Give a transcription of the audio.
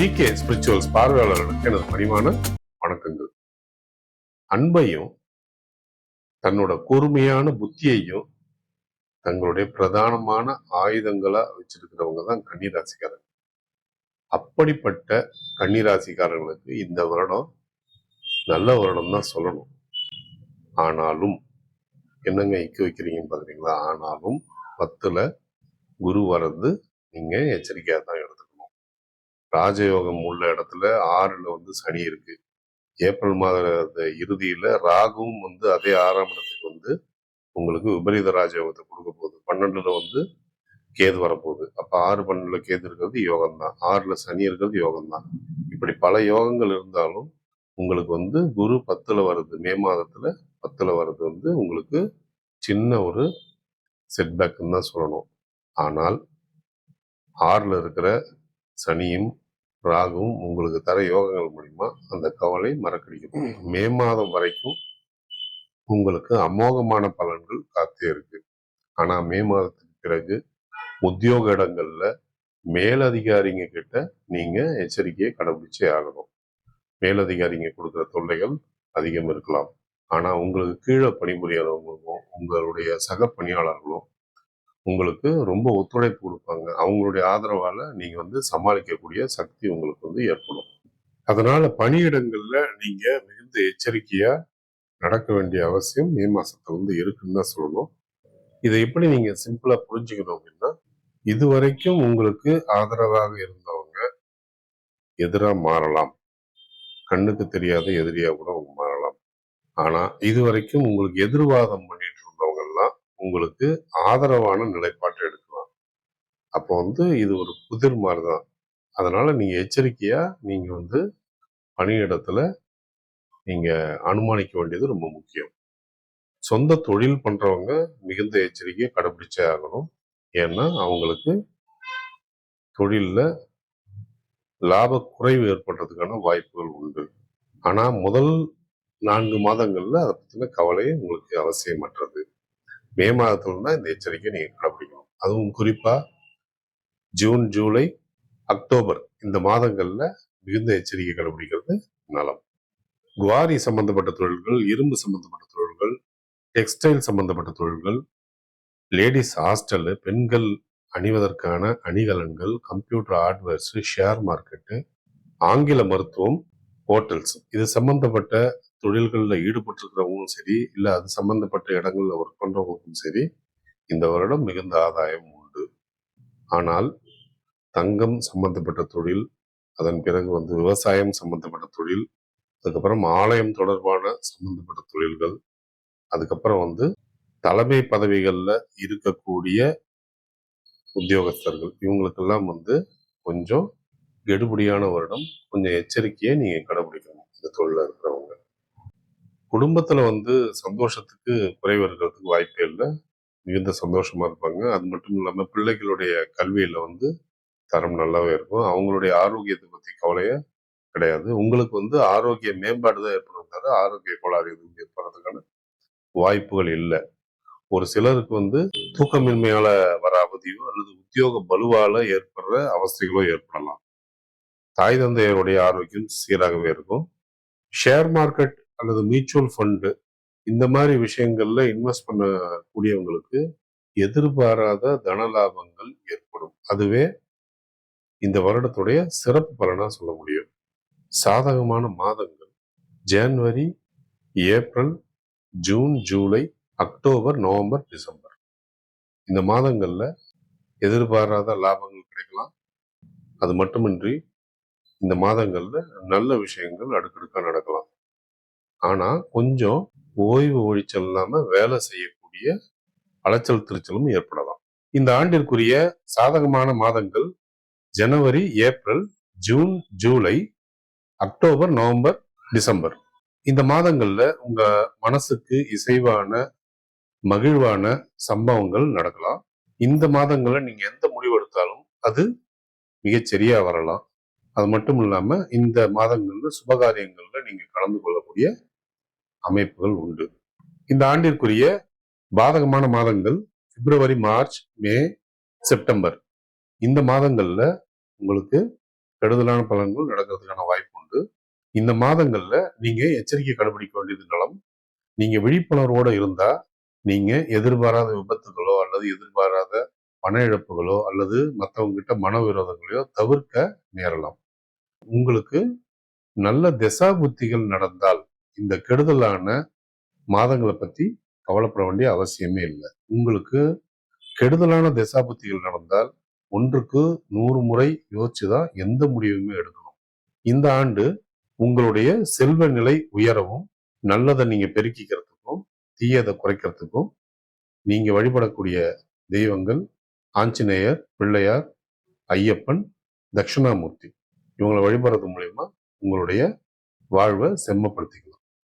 G K spirituals பார்வையாளர்களுக்கு எனது பணிவான வணக்கங்கள். அன்பையும் தன்னோட கூர்மையான புத்தியையும் தங்களுடைய பிரதானமான ஆயுதங்களா வச்சிருக்கிறவங்க தான் கன்னிராசிக்காரங்க அப்படிப்பட்ட கன்னிராசிக்காரர்களுக்கு இந்த வருடம் நல்ல வருடம் தான் சொல்லணும். ஆனாலும் என்னங்க இக்க வைக்கிறீங்கன்னு பாக்குறீங்களா ஆனாலும் பத்துல குரு வர்றது நீங்க எச்சரிக்கையா தான் ராஜயோகம் உள்ள இடத்துல ஆறுல வந்து சனி இருக்கு. ஏப்ரல் மாத இறுதியில ராகுவும் வந்து அதே ஆறாம் இடத்துக்கு வந்து உங்களுக்கு விபரீத ராஜயோகத்தை கொடுக்க போகுது. பன்னெண்டுல வந்து கேது வரப்போகுது. அப்ப ஆறு பன்னெண்டுல கேது இருக்கிறது யோகம் தான் ஆறுல சனி இருக்கிறது யோகம் தான் இப்படி பல யோகங்கள் இருந்தாலும் உங்களுக்கு வந்து குரு பத்துல வருது மே மாதத்துல பத்துல வர்றது வந்து உங்களுக்கு சின்ன ஒரு செட்பேக்குன்னு தான் சொல்லணும். ஆனால் ஆறுல இருக்கிற சனியும் ராகுவும் உங்களுக்கு தர யோகங்கள் மூலியமா அந்த கவலை மறக்கடிக்கும். மே மாதம் வரைக்கும் உங்களுக்கு அமோகமான பலன்கள் காத்தே இருக்கு. ஆனா மே மாதத்துக்கு பிறகு உத்தியோக இடங்கள்ல மேலதிகாரிங்க கிட்ட நீங்க எச்சரிக்கையை கடைபிடிச்சே ஆகணும். மேலதிகாரிங்க கொடுக்குற தொல்லைகள் அதிகம் இருக்கலாம். ஆனா உங்களுக்கு கீழே பணிபுரியாதவங்களுக்கும் உங்களுடைய சக பணியாளர்களும் உங்களுக்கு ரொம்ப ஒத்துழைப்பு கொடுப்பாங்க. அவங்களுடைய ஆதரவால நீங்க வந்து சமாளிக்கக்கூடிய சக்தி உங்களுக்கு வந்து ஏற்படும். அதனால பணியிடங்கள்ல நீங்க மிகுந்த எச்சரிக்கையா நடக்க வேண்டிய அவசியம் மே மாசத்துல வந்து இருக்குன்னு தான் சொல்லணும். இதை எப்படி நீங்க சிம்பிளா புரிஞ்சுக்கணும் அப்படின்னா இது வரைக்கும் உங்களுக்கு ஆதரவாக இருந்தவங்க எதிரா மாறலாம். கண்ணுக்கு தெரியாத எதிரியா கூட அவங்க மாறலாம். ஆனா இது வரைக்கும் உங்களுக்கு எதிர்வாதம் பண்ணி உங்களுக்கு ஆதரவான நிலைப்பாட்டை எடுக்கலாம். அப்போ வந்து இது ஒரு புதிர் மாதிரி தான் அதனால நீங்க எச்சரிக்கையா நீங்க வந்து பணியிடத்துல நீங்க அனுமானிக்க வேண்டியது ரொம்ப முக்கியம். சொந்த தொழில் பண்றவங்க மிகுந்த எச்சரிக்கையை கடைபிடிச்சே ஆகணும். ஏன்னா அவங்களுக்கு தொழிலில் லாப குறைவு ஏற்படுறதுக்கான வாய்ப்புகள் உண்டு. ஆனால் முதல் நான்கு மாதங்களில் அதை பற்றின கவலை உங்களுக்கு அவசியமற்றது. மே மாதத்துல தான் இந்த எச்சரிக்கை நீங்கள் கடைபிடிக்கணும் அதுவும் குறிப்பாக ஜூன் ஜூலை அக்டோபர் இந்த மாதங்களில் மிகுந்த எச்சரிக்கை கடைபிடிக்கிறது நலம். குவாரி சம்பந்தப்பட்ட தொழில்கள் இரும்பு சம்பந்தப்பட்ட தொழில்கள் டெக்ஸ்டைல் சம்பந்தப்பட்ட தொழில்கள் லேடிஸ் ஹாஸ்டலு பெண்கள் அணிவதற்கான அணிகலன்கள் கம்ப்யூட்டர் ஹார்ட்வேர்ஸு ஷேர் மார்க்கெட்டு ஆங்கில மருத்துவம் ஹோட்டல்ஸ். இது சம்பந்தப்பட்ட தொழில்களில் ஈடுபட்டிருக்கிறவங்களும் சரி இல்லை அது சம்பந்தப்பட்ட இடங்களில் ஒர்க் பண்ணுறவங்களுக்கும் சரி இந்த வருடம் மிகுந்த ஆதாயம் உண்டு. ஆனால் தங்கம் சம்பந்தப்பட்ட தொழில் அதன் பிறகு வந்து விவசாயம் சம்பந்தப்பட்ட தொழில் அதுக்கப்புறம் ஆலயம் தொடர்பான சம்பந்தப்பட்ட தொழில்கள் அதுக்கப்புறம் வந்து தலைமை பதவிகளில் இருக்கக்கூடிய உத்தியோகஸ்தர்கள் இவங்களுக்கெல்லாம் வந்து கொஞ்சம் கெடுபடியான வருடம் கொஞ்சம் எச்சரிக்கையை நீங்கள் கடைபிடிக்கணும் இந்த தொழிலில் இருக்கிறவங்க. குடும்பத்தில் வந்து சந்தோஷத்துக்கு குறைவு இருக்கிறதுக்கு வாய்ப்பே இல்லை. மிகுந்த சந்தோஷமா இருப்பாங்க. அது மட்டும் இல்லாமல் பிள்ளைகளுடைய கல்வியில் வந்து தரம் நல்லாவே இருக்கும். அவங்களுடைய ஆரோக்கியத்தை பற்றி கவலையே கிடையாது. உங்களுக்கு வந்து ஆரோக்கிய மேம்பாடு தான் ஏற்படும் தவிர ஆரோக்கிய கோளாறு எதுவும் ஏற்படுறதுக்கான வாய்ப்புகள் இல்லை. ஒரு சிலருக்கு வந்து தூக்கமின்மையால வர அவதியோ அல்லது உத்தியோக பலுவால ஏற்படுற அவஸ்தைகளோ ஏற்படலாம். தாய் தந்தையருடைய ஆரோக்கியம் சீராகவே இருக்கும். ஷேர் மார்க்கெட் அல்லது மியூச்சுவல் ஃபண்டு இந்த மாதிரி விஷயங்கள்ல இன்வெஸ்ட் பண்ணக்கூடியவங்களுக்கு எதிர்பாராத தன லாபங்கள் ஏற்படும். அதுவே இந்த வருடத்துடைய சிறப்பு பலனாக சொல்ல முடியும். சாதகமான மாதங்கள் ஜனவரி ஏப்ரல் ஜூன் ஜூலை அக்டோபர் நவம்பர் டிசம்பர். இந்த மாதங்களில் எதிர்பாராத லாபங்கள் கிடைக்கலாம். அது மட்டுமின்றி இந்த மாதங்களில் நல்ல விஷயங்கள் அடுக்கடுக்காக நடக்கலாம். ஆனால் கொஞ்சம் ஓய்வு ஒழிச்சல் இல்லாமல் வேலை செய்யக்கூடிய அலைச்சல் திருச்சலும் ஏற்படலாம். இந்த ஆண்டிற்குரிய சாதகமான மாதங்கள் ஜனவரி ஏப்ரல் ஜூன் ஜூலை அக்டோபர் நவம்பர் டிசம்பர். இந்த மாதங்கள்ல உங்க மனசுக்கு இசைவான மகிழ்வான சம்பவங்கள் நடக்கலாம். இந்த மாதங்கள்ல நீங்க எந்த முடிவு எடுத்தாலும் அது மிகச்சரியா வரலாம். அது மட்டும் இல்லாம இந்த மாதங்கள்ல சுபகாரியங்கள்ல நீங்க கலந்து கொள்ளக்கூடிய அமைப்புகள் உண்டு. இந்த ஆண்டிற்குரிய பாதகமான மாதங்கள் பிப்ரவரி மார்ச் மே செப்டம்பர். இந்த மாதங்கள்ல உங்களுக்கு கெடுதலான பலன்கள் நடக்கிறதுக்கான வாய்ப்பு உண்டு. இந்த மாதங்கள்ல நீங்க எச்சரிக்கை கடைபிடிக்க வேண்டியது நலம். நீங்க விழிப்புணர்வோட இருந்தா நீங்க எதிர்பாராத விபத்துகளோ அல்லது எதிர்பாராத பண இழப்புகளோ அல்லது மற்றவங்க கிட்ட மன விரோதங்களையோ தவிர்க்க நேரலாம். உங்களுக்கு நல்ல திசா புத்திகள் நடந்தால் இந்த கெடுதலான மாதங்களை பத்தி கவலைப்பட வேண்டிய அவசியமே இல்லை. உங்களுக்கு கெடுதலான திசாபுத்திகள் நடந்தால் ஒன்றுக்கு நூறு முறை யோசிச்சுதான் எந்த முடிவுமே எடுக்கணும். இந்த ஆண்டு உங்களுடைய செல்வ நிலை உயரவும் நல்லதை நீங்க பெருக்கிக்கிறதுக்கும் தீயதை குறைக்கிறதுக்கும் நீங்க வழிபடக்கூடிய தெய்வங்கள் ஆஞ்சநேயர் பிள்ளையார் ஐயப்பன் தட்சிணாமூர்த்தி இவங்களை வழிபடுறது மூலயமா உங்களுடைய வாழ்வை செம்மப்படுத்திக்கலாம்.